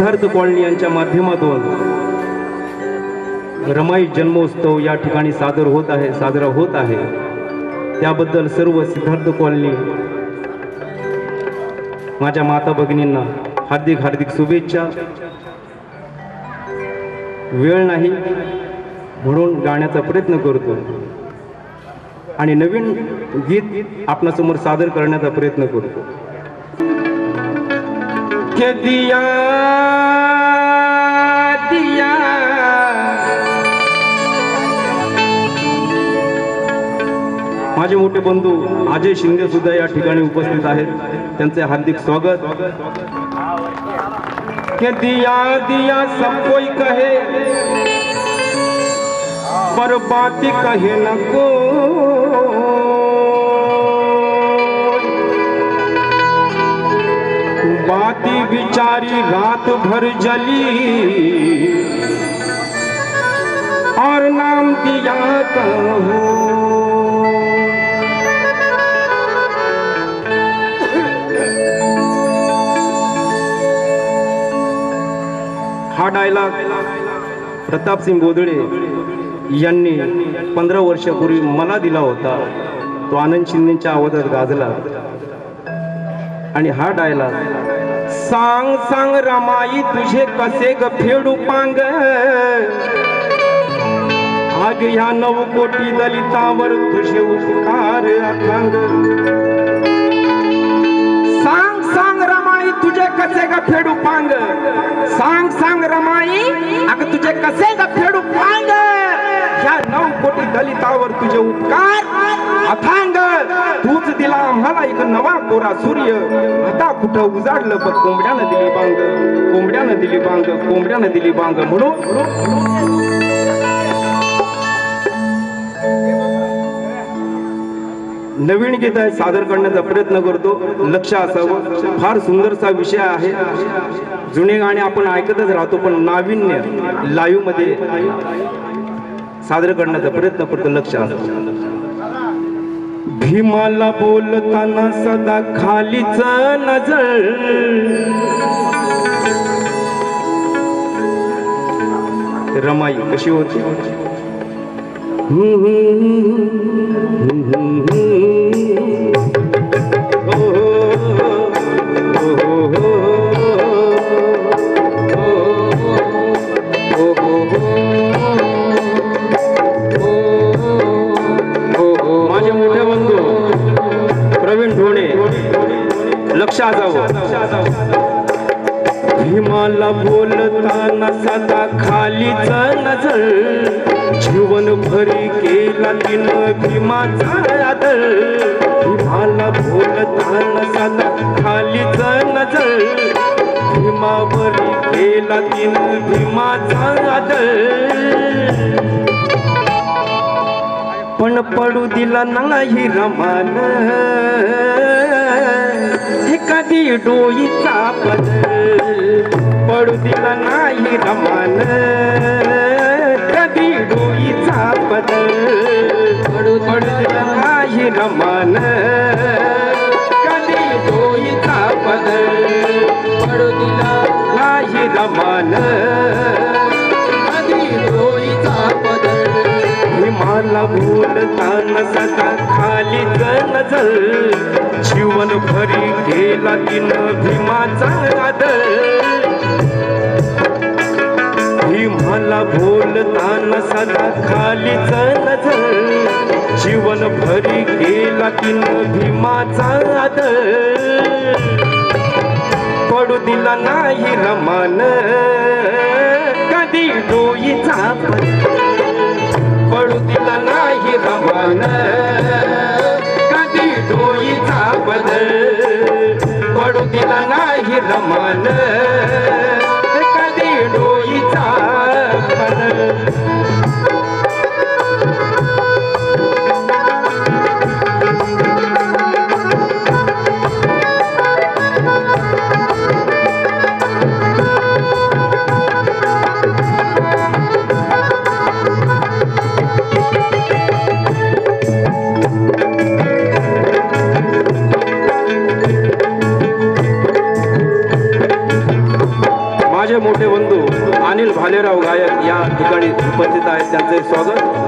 Siddharth colony यांच्या माध्यमातून रमाई जन्मोत्सव या ठिकाणी सादर होत आहे साजरा होत आहे. त्याबद्दल सर्व सिद्धार्थ कॉलनी माझ्या माता भगिनींना हार्दिक हार्दिक शुभेच्छा. वेळ नाही म्हणून गाण्याचा प्रयत्न करतो. आणि नवीन गीत आपणासमोर सादर करण्याचा प्रयत्न करतो. के दिया दिया। माझे मोठे बंधू अजय शिंदे सुद्धा या ठिकाणी उपस्थित आहेत. त्यांचे हार्दिक स्वागत. के दिया दिया सब कोई कहे पर बाती कहे नको बाती बिचारी रात भर जली। और नाम दिया कहो। हा डायलॉग प्रतापसिंग गोदडे यांनी पंधरा वर्षापूर्वी मला दिला होता. तो आनंद शिंदेच्या आवाजात गाजला. आणि हा डायलॉग सांग सांग रमाई तुझे कसे ग फेडू पांग? आज ह्या नऊ कोटी दलितावर तुझे उपकार अथांग सांग सांग रमाई तुझे कसे ग फेडू पांग? सांग सांग रमाई अग तुझे कसे ग फेडू पांग? कोटी दलितावर तुझे उपकार. अथांग तूच दिला आम्हाला एक नवा कोरा सूर्य. आता कुठं उजाडलं पण कोंबड्यानं दिली बांग. कोंबड्यानं दिली बांग कोंबड्यानं दिली बांग म्हणून. नवीन गीत आहे सादर करण्याचा प्रयत्न करतो. लक्ष असावं. फार सुंदरसा विषय आहे. जुने गाणे आपण ऐकतच राहतो पण नाविन्य लाईव्हमध्ये. सादर करण्याचा प्रयत्न करतो लक्ष भीमाला बोलताना सदा खालीच नजर. रमाई कशी होती? बोलताना सदा खालीच नजर. जीवन भरी केला तिनं भीमाचा आदर. भीमाला बोलताना सदा खालीच नजर. भीमावरी केला तिनं भीमाचा आदर. पण पडू दिला नाही रमान एखादी डोईचा पदर. पडू दिला नाही रमान. कधी डोईचा बदल पडू पडू दिला नाही रमान. कधी डोईचा बदल पडू दिला नाही रमान. कधी डोईचा पदर भीमाला बोलताना सदा खाली नजर जीवन भरी केला तिनं भीमाचा आदर. मला बोलताना सदा खालीच नजर. जीवन भरी गेला की भीमाचा आदर. पडू दिला नाही रमान. कधी डोईचा पडू दिला नाही रमान. कधी डोईचा बदल पडू दिला नाही रमान. त्यांचे स्वागत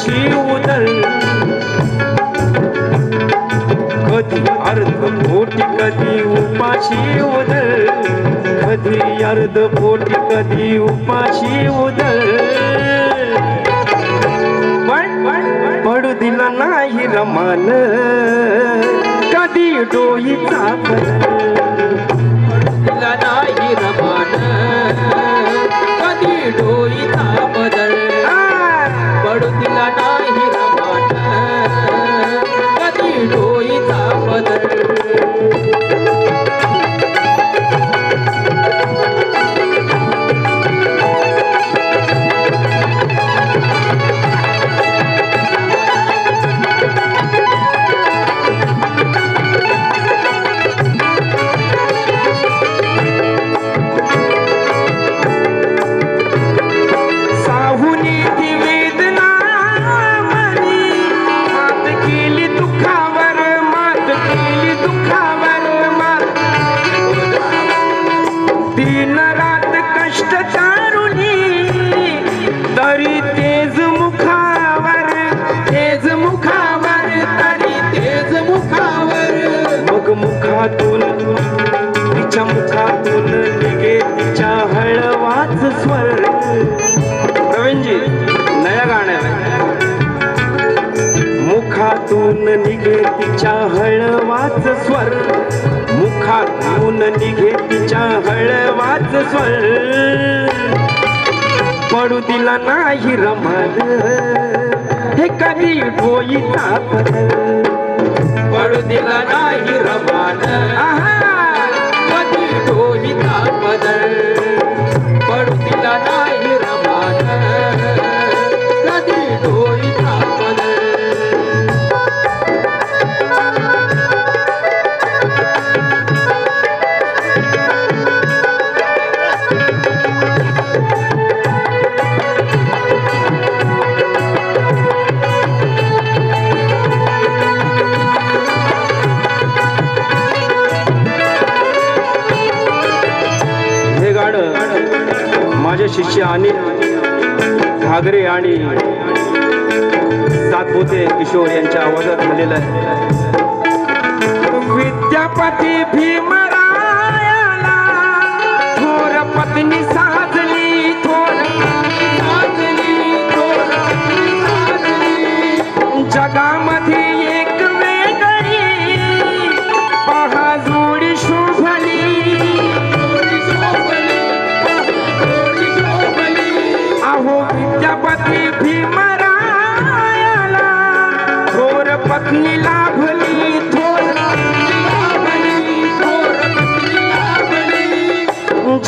अशी उदल कधी अर्ध पोटी कधी उपाशी उदल कधी अर्ध पोटी कधी उपाशी उदल पडू दिला नाही रमान कधी डोईचा दिला नाही रमान कधी डोईचा बदल. पडू दिला निघे तिच्या हळवाच स्वर. मुखातून निघे तिच्या हळवाच स्वर. पडू दिला नाही रमण. हे कधी डोईचा पडू दिला नाही रमण. आहा! शिष्य आणि घागरे आणि सातपुते किशोर यांच्या आवाजात झालेलं आहे. विद्यापती भीमरायाला थोर पत्नी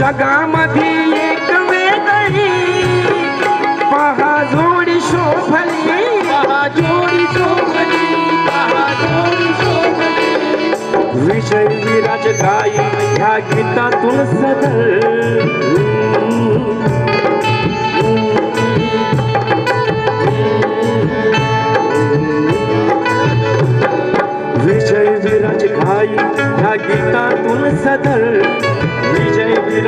जगामध्ये एक वेगळी पहा जोडी शोभली. पहा जोडी शोभली. पहा जोडी शोभली. विजय विराज गाई ह्या गीतातून सदर विजय विराज घाई ह्या गीतातून सदर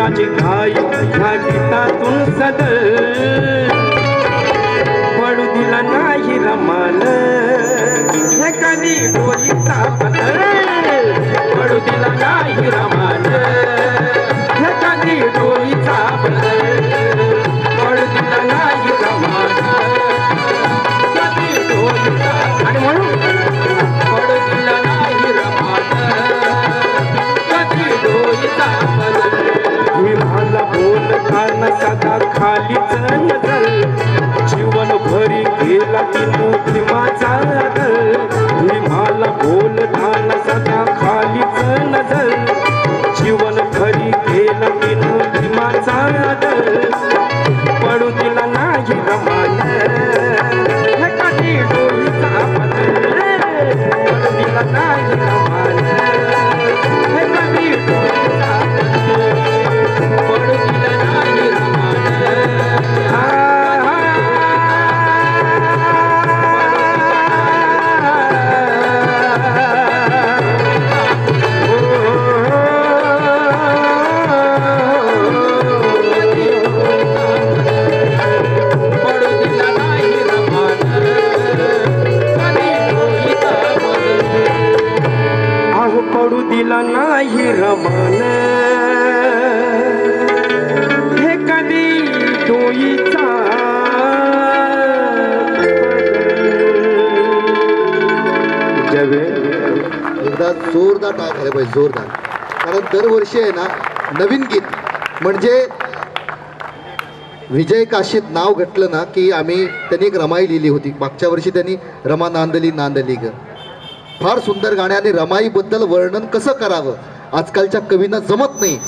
विजय विराज घाई ह्या गीतातून सदळ. पडू दिला नाही रमान हे कधी डोलीचा पदर पडू दिला नाही रमान ना जवे एकदा जोरदार टाळ झाले पाहिजे जोरदार. कारण दरवर्षी आहे ना नवीन गीत म्हणजे विजय काशीत नाव घटलं ना की आम्ही त्यांनी एक रमाई लिहिली होती. मागच्या वर्षी त्यांनी रमा नांदली नांदली ग. फार सुंदर गाणे आणि रमाईबद्दल वर्णन कसं करावं? आजकालच्या कवींना जमत नाही.